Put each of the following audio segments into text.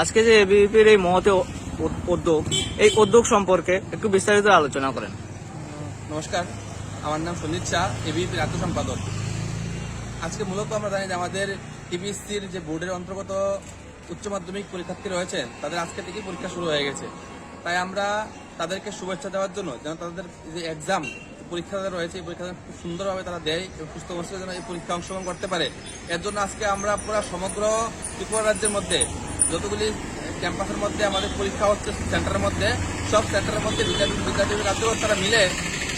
আজকে যে এবিপির এই মহতে উদ্যোগ, এই উদ্যোগ সম্পর্কে একটু বিস্তারিত আলোচনা করেন। নমস্কার। আমার নাম সঞ্জিত শাহ, এবিপি রাজ্য সম্পাদক। আজকে মূলত আমরা জানি যে আমাদের টিপিএসসির যে বোর্ডের অন্তর্গত উচ্চ মাধ্যমিক পরীক্ষার্থী রয়েছে, তাদের আজকে থেকেই পরীক্ষা শুরু হয়ে গেছে। তাই আমরা তাদেরকে শুভেচ্ছা দেওয়ার জন্য যেন তাদের যে এক্সাম পরীক্ষা রয়েছে, এই পরীক্ষা খুব সুন্দরভাবে তারা দেয় এবং সুস্থ অবস্থায় যেন এই পরীক্ষা অংশগ্রহণ করতে পারে। এর জন্য আজকে আমরা পুরো সমগ্র ত্রিপুরা রাজ্যের মধ্যে যতগুলি ক্যাম্পাসের মধ্যে আমাদের পরীক্ষা হচ্ছে, সেন্টারের মধ্যে, সব সেন্টারের মধ্যে বিদ্যার্থী বিদ্যার্থী তারা মিলে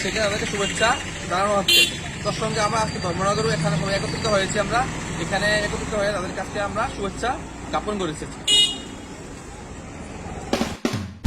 সেখানে তাদেরকে শুভেচ্ছা জানানো হচ্ছে। তোর সঙ্গে আমরা আজকে ধর্মনগরও এখানে একত্রিত হয়েছি আমরা। এখানে একত্রিত হয়ে তাদের কাছে আমরা শুভেচ্ছা জ্ঞাপন করে এসেছি